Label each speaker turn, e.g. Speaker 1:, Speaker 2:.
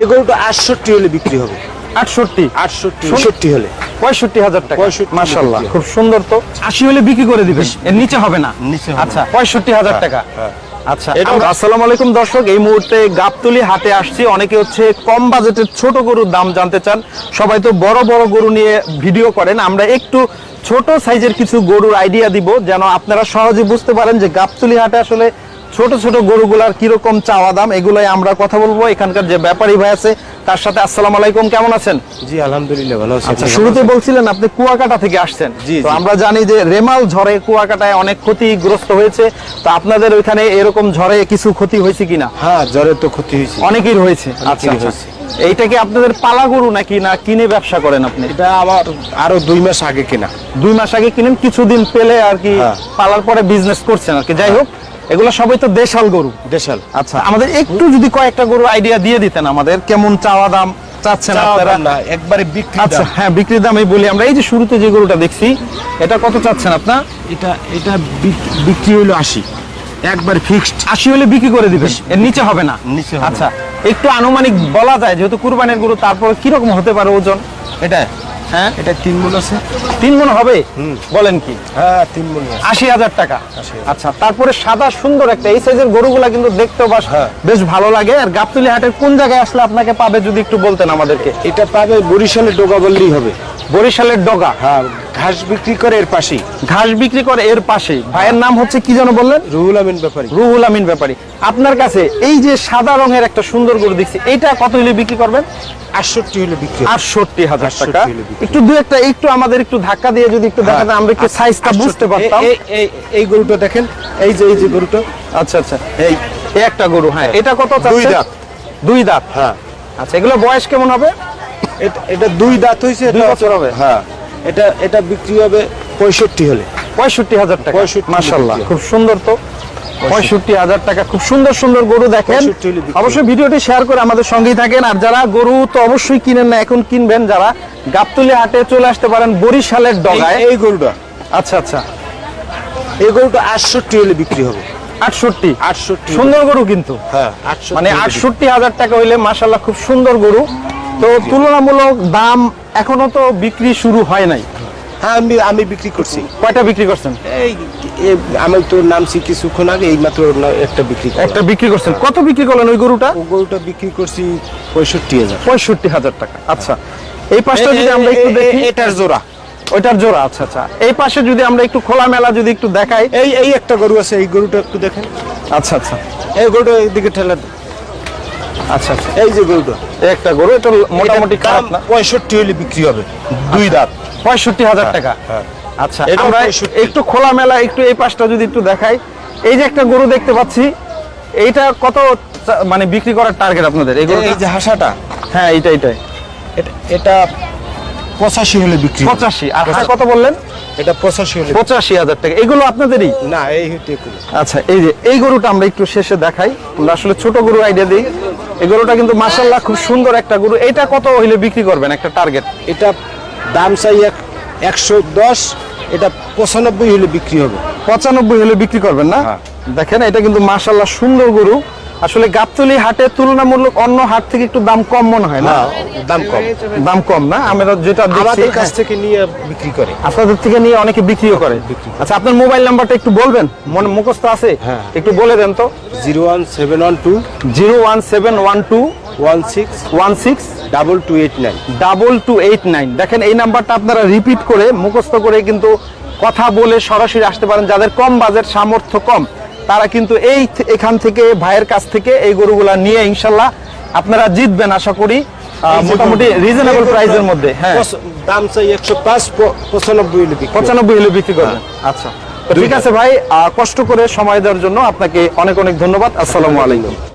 Speaker 1: গরুটা আটষট্টি হলে বিক্রি হবে।
Speaker 2: আটষট্টি?
Speaker 1: আটষট্টি ষট্টি হলে।
Speaker 2: পঁয়ষট্টি হাজার টাকা।
Speaker 1: 65
Speaker 2: মাশাল্লাহ
Speaker 1: বিক্রি হবে।
Speaker 2: খুব সুন্দর তো। আশি হলে বিক্রি করে দিবেন। এর নিচে হবে না?
Speaker 1: নিচে
Speaker 2: আচ্ছা পঁয়ষট্টি হাজার টাকা। আচ্ছা আসসালামু আলাইকুম দর্শক এই মুহূর্তে গাবতলি হাটে আসছি। অনেকে হচ্ছে কম বাজেটের ছোট গরুর দাম জানতে চান। সবাই তো বড় বড় গরু নিয়ে ভিডিও করেন। আমরা একটু ছোট সাইজের কিছু গরুর আইডিয়া দিব যেন আপনারা সহজে বুঝতে পারেন যে গাবতলি হাটে আসলে ছোট ছোট গরুগুলার কীরকম চাওয়া দাম এগুলাই আমরা কথা বলব। এখানকার যে ব্যাপারী ভাই আছে তার সাথে আসসালামু আলাইকুম কেমন আছেন?
Speaker 1: জি আলহামদুলিল্লাহ ভালো আছি।
Speaker 2: আচ্ছা শুরুতে বলছিলেন আপনি কুয়াকাটা থেকে আসছেন।
Speaker 1: জি,
Speaker 2: তো আমরা জানি যে রেমাল ঝড়ে কুয়াকাটায় অনেক ক্ষতিগ্রস্ত হয়েছে। তো আপনাদের ওইখানে এরকম ঝড়ে কিছু ক্ষতি হয়েছে কিনা?
Speaker 1: হ্যাঁ জ্বরের তো ক্ষতি হয়েছে।
Speaker 2: অনেকের হয়েছে। আচ্ছা আচ্ছা। এইটা কি আপনাদের পালা গরু নাকি না কিনে ব্যবসা করেন আপনি?
Speaker 1: এটা আমার আরও দুই মাস আগে কেনা।
Speaker 2: দুই মাস আগে কিনেন কিছুদিন পেলে আর কি
Speaker 1: হ্যাঁ।
Speaker 2: পালার পরে বিজনেস করছেন আর কি। যাই হোক এগুলো সবই তো দেশাল গরু।
Speaker 1: দেশাল।
Speaker 2: আচ্ছা আমাদের একটু যদি কয়েকটা গরু আইডিয়া দিয়ে দিতেন আমাদের কেমন চাওয়া দাম চাচ্ছেন আপনারা?
Speaker 1: একবারে বিক্রি
Speaker 2: আচ্ছা
Speaker 1: দাম।
Speaker 2: হ্যাঁ বিক্রির দামই বলি আমরা। এই যে শুরুতে যে গরুটা দেখছি এটা কত চাচ্ছেন আপনার?
Speaker 1: এটা এটা বিক্রি হলো আশি। একবার ফিক্সড
Speaker 2: আশি হলে বিক্রি করে দিবেন? এর নিচে হবে না?
Speaker 1: নিচে
Speaker 2: আচ্ছা একটু আনুমানিক বলা যায় যেহেতু কুরবানির গরু তারপর কীরকম হতে পারে ওজন?
Speaker 1: এটা
Speaker 2: হ্যাঁ?
Speaker 1: এটা তিন মন আছে।
Speaker 2: তিন মন হবে? বলেন কি?
Speaker 1: হ্যাঁ তিন মন
Speaker 2: আশি হাজার টাকা। আচ্ছা তারপরে সাদা সুন্দর একটা এই সাইজের গরুগুলা কিন্তু দেখতেও বাস
Speaker 1: হ্যাঁ।
Speaker 2: বেশ ভালো লাগে। আর গাবতলি হাটের কোন জায়গায় আসলে আপনাকে পাবে যদি একটু বলতেন আমাদেরকে?
Speaker 1: এটা পাবে বরিশালের ডোগা বললেই হবে।
Speaker 2: বরিশালের ডোগা?
Speaker 1: হ্যাঁ। ঘাস বিক্রি করে এর পাশেই।
Speaker 2: ঘাস বিক্রি করে এর পাশে ভাইয়ের নাম হচ্ছে কি যেন বললেন?
Speaker 1: রুহুল আমিন ব্যাপারী।
Speaker 2: রুহুল আমিন ব্যাপারী। আপনার কাছে এই যে সাদা রঙের একটা সুন্দর গরু দেখছি এইটা কত হলে বিক্রি করবেন?
Speaker 1: আটষট্টি হলে বিক্রি
Speaker 2: আটষট্টি হাজার টাকা। একটু দু একটা একটু আমাদের একটু ধাক্কা দিয়ে যদি একটু দেখাতেন আমরা একটু সাইজটা বুঝতে পারতাম।
Speaker 1: এই- গরুটা দেখেন এই যে এই যে গরুটা।
Speaker 2: আচ্ছা আচ্ছা।
Speaker 1: এই
Speaker 2: একটা গরু হ্যাঁ। এটা কত
Speaker 1: দুই দাঁত।
Speaker 2: দুই দাঁত?
Speaker 1: হ্যাঁ।
Speaker 2: আচ্ছা এগুলো বয়স কেমন হবে?
Speaker 1: এটা এটা দুই দাঁত হয়েছে
Speaker 2: দুই বছর হবে?
Speaker 1: হ্যাঁ। এটা এটা বিক্রি হবে পঁয়ষট্টি হলে।
Speaker 2: পঁয়ষট্টি হাজার টাকা।
Speaker 1: 65
Speaker 2: মাশাল্লাহ খুব সুন্দর তো। পঁয়ষট্টি হাজার টাকা খুব সুন্দর সুন্দর গরু দেখেন।
Speaker 1: 65 হলে বিক্রি
Speaker 2: অবশ্যই ভিডিওটি শেয়ার করে আমাদের সঙ্গেই থাকেন। আর যারা গরু তো অবশ্যই কিনেন না এখন কিনবেন। যারা গাবতলি হাটে চলে আসতে পারেন বরিশালের ডগায়।
Speaker 1: এই- গরুটা।
Speaker 2: আচ্ছা আচ্ছা।
Speaker 1: এই গরুটা আটষট্টি হলে বিক্রি হবে।
Speaker 2: আটষট্টি?
Speaker 1: আটষট্টি
Speaker 2: সুন্দর গরু কিন্তু।
Speaker 1: হ্যাঁ
Speaker 2: মানে আটষট্টি হাজার টাকা হইলে মাসাল্লাহ খুব সুন্দর গরু। তো তুলনামূলক দাম এখনও তো বিক্রি শুরু হয় নাই।
Speaker 1: হ্যাঁ আমি আমি বিক্রি করছি।
Speaker 2: কয়টা বিক্রি করছেন?
Speaker 1: এই আমি তো নামছি কিছুক্ষণ আগে এই মাত্র একটা বিক্রি
Speaker 2: একটা বিক্রি করছেন। কত বিক্রি করলেন ওই গরুটা?
Speaker 1: ও গরুটা বিক্রি করছি পঁয়ষট্টি হাজার।
Speaker 2: পঁয়ষট্টি হাজার টাকা। আচ্ছা। এই পাশটা যদি আমরা একটু দেখি।
Speaker 1: এটার জোড়া।
Speaker 2: ওইটার জোড়া আচ্ছা আচ্ছা। এই পাশে যদি আমরা একটু খোলা মেলা যদি একটু দেখাই।
Speaker 1: এই এই একটা গরু আছে এই গরুটা একটু দেখেন।
Speaker 2: আচ্ছা আচ্ছা।
Speaker 1: এই গরুটা এইদিকে ঠেলা।
Speaker 2: আচ্ছা আচ্ছা।
Speaker 1: এই যে গরুটা
Speaker 2: একটা গরু এটা মোটামুটি খারাপ না?
Speaker 1: পঁয়ষট্টি হলে বিক্রি হবে দুই দাঁত।
Speaker 2: পঁয়ষট্টি হাজার টাকা।
Speaker 1: হ্যাঁ।
Speaker 2: আচ্ছা আমরা একটু খোলা মেলা একটু এই পাশটা যদি একটু দেখাই। এই যে একটা গরু দেখতে পাচ্ছি এইটা কত মানে বিক্রি করার টার্গেট আপনাদের? এই
Speaker 1: যে হাসাটা?
Speaker 2: হ্যাঁ এটা এইটাই।
Speaker 1: এটা- এটা পঁচাশি হলে বিক্রি
Speaker 2: পঁচাশি আর হাঁস কত বললেন?
Speaker 1: এটা পঁচাশি হলে
Speaker 2: পঁচাশি হাজার টাকা। এগুলো আপনাদেরই?
Speaker 1: না এই।
Speaker 2: আচ্ছা এই যে এই গরুটা আমরা একটু শেষে দেখাই। আমরা আসলে ছোট গরু আইডিয়া দিই। এই গরুটা কিন্তু মাসাল্লাহ খুব সুন্দর একটা গরু। এটা কত হইলে বিক্রি করবেন একটা টার্গেট
Speaker 1: এটা দাম চাই এক একশো দশ এটা পঁচানব্বই হলে বিক্রি হবে।
Speaker 2: পঁচানব্বই হলে বিক্রি করবেন না?
Speaker 1: হ্যাঁ।
Speaker 2: দেখেন এটা কিন্তু মাসাল্লাহ সুন্দর গরু। আসলে গাবতলি হাটে তুলনামূলক অন্য হাট থেকে একটু দাম কম মনে হয় না?
Speaker 1: হ্যাঁ, দাম কম।
Speaker 2: দাম কম না? আমরা যেটা
Speaker 1: আমাদের কাছ
Speaker 2: হ্যাঁ,
Speaker 1: থেকে নিয়ে বিক্রি করে।
Speaker 2: আপনাদের থেকে নিয়ে অনেকে বিক্রিও করে। আচ্ছা আপনার মোবাইল নাম্বারটা একটু বলবেন? মনে মুখস্থ আছে?
Speaker 1: হ্যাঁ।
Speaker 2: একটু বলে দেন তো।
Speaker 1: Zero one seven one two.
Speaker 2: Zero one seven one two.
Speaker 1: One six.
Speaker 2: One six.
Speaker 1: Double two eight nine
Speaker 2: double two eight nine. দেখেন এই নাম্বারটা আপনারা রিপিট করে মুখস্থ করে কিন্তু কথা বলে সরাসরি আসতে পারেন। যাদের কম বাজেট সামর্থ্য কম। তারা কিন্তু এই এখান থেকে ভাইয়ের কাছ থেকে এই গরুগুলা নিয়ে ইনশাল্লাহ আপনারা জিতবেন আশা করি। মোটামুটি রিজনেবল প্রাইসের মধ্যে হ্যাঁ।
Speaker 1: দাম চাই একশো পাঁচ পঁচানব্বই।
Speaker 2: পঁচানব্বই হলে বিক্রি করবেন। আচ্ছা। তো ঠিক আছে ভাই আহ, কষ্ট করে সময় দেওয়ার জন্য আপনাকে অনেক অনেক ধন্যবাদ। আসসালামু আলাইকুম।